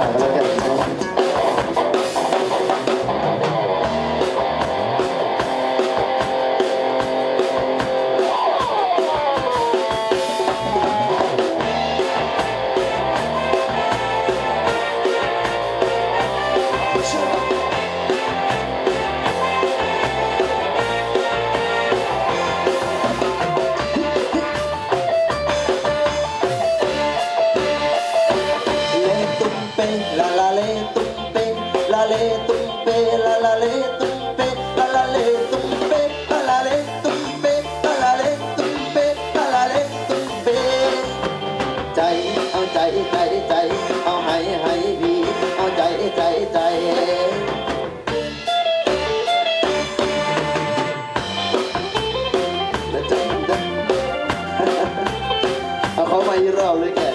now. เปลาลาเลตุมเปลาเลตุมเปลาลาเลตุมเปลาลาเลตุมเปลาลาเลตุมเปลาลาเลตุมเปลาลาเลตุมเปใจเอาใจใจใจเอาให้ให้ดีเอาใจใจใจเขาเขามาอีกรอเลยแก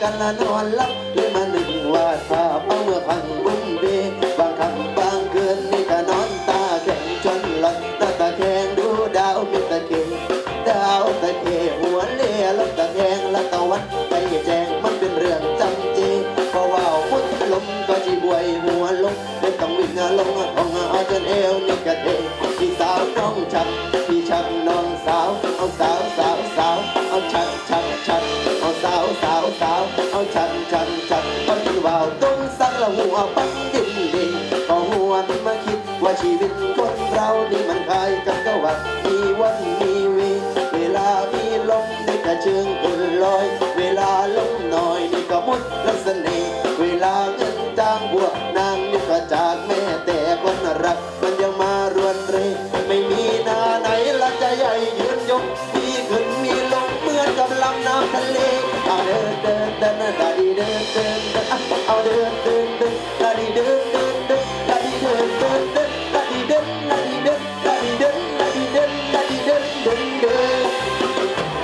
กันละนอนลับักน้องสาวเอาสาวสาวสาวเอาชักชักชักเอาสาวสาวสาวเอาชักชักชักอนที่ว่าวต้นสักละหัวปั้นดินดินก็หัวมาคิดว่าชีวิตคนเรานี่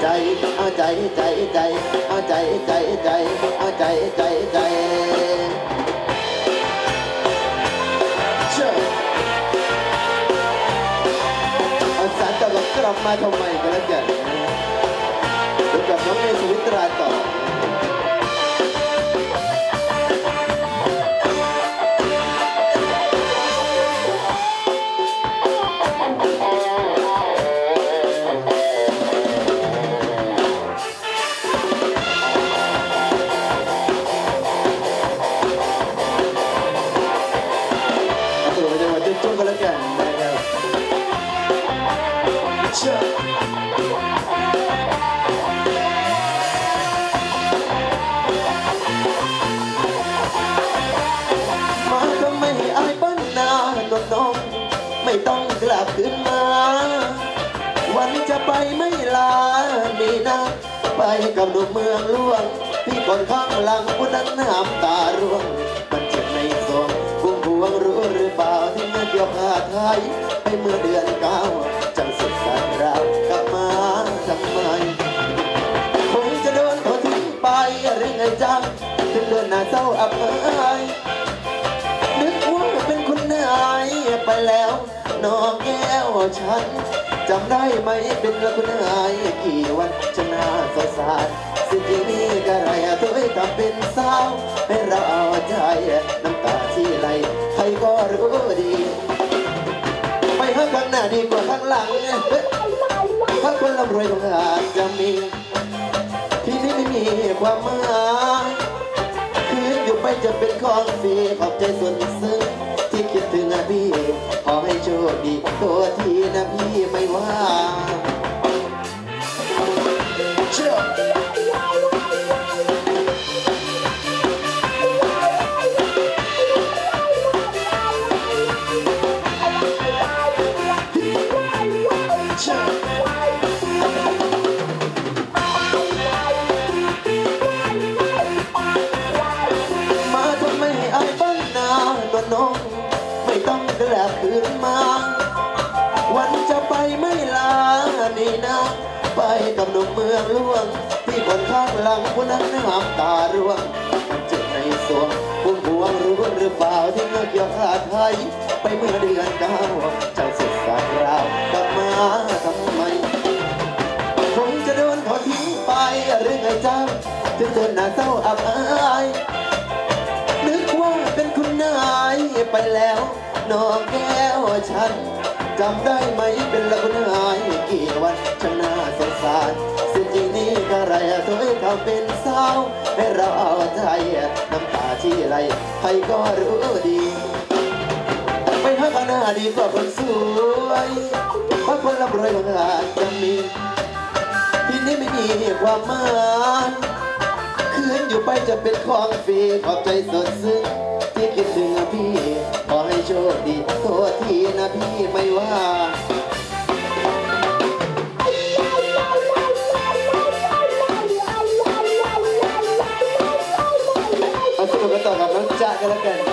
ใจอาใจใจใจอาใจใจใจอาใจใจใจเอาสารตลกกลับมาทำไมกันแล้วกันกับน้องเมย์สุวิตราต่อ มาก็ไม่ให้อายบ้านนาโนนนมไม่ต้องกลับคืนมา วันนี้จะไปไม่ลานี่นะไปกับหนุ่มเมืองหลวงที่คนข้างหลังผู้นั้นน้ำตาร่วงมันเจ็บในสวงพุ่งพวงรู้หรือเปล่าที่เมื่อเกี่ยวผ้าไทยไปเมื่อเดือนเก้าจังสุดสา เศร้าอับอายนึกว่าเป็นคุณนายไปแล้วน้องแก้วฉันจำได้ไหมเป็นคุณนายกี่วันชนะสดสารสิ่งที่นี่ก็ไรเธอทำเป็นสาวให้เราเอาใจน้ำตาที่ไหลใครก็รู้ดีไปข้างข้งหน้าดีกว่าข้างหลังเฮ้ยถ้าคนร่ำรวยต้องอาจจะมีที่นี่ไม่มีความหมาย จะเป็นของฟรีขอบใจส่วนซึ้งที่คิดถึงอะพี่ ขอให้โชคดีตัวทีนะพี่ไม่ว่า หนุ่วงที่คนข้างหลังผู้นั้นน้ำตาร่วงมันเจ็บในสวงพุ่งพวงรู้หรือเปล่าที่เมื่อเกี่ยวขาดไทยไปเมื่อเดือนเก้าจังสุดสายราวกลับมาทำไมคงจะโดนเขาทิ้งไปหรือไงจ้าถึงเดินหน้าเศร้าอับอายนึกว่าเป็นคุณนายไปแล้วน้องแก้วฉันจำได้ไหมเป็นละคุณนายกี่วันฉันน่าสงสาร เป็นสาวให้เราเอาใจน้ำตาที่ไหลใครก็รู้ดีไปหาข้างหน้าดีกว่าคนสวยเพราะคนร่ำรวยบางอาจจะมีที่นี่ไม่มีความหมายคืนอยู่ไปจะเป็นของฟรีขอบใจสดซึ้งที่คิดถึงพี่ขอให้โชคดีโทษทีนะพี่ไม่ว่า น้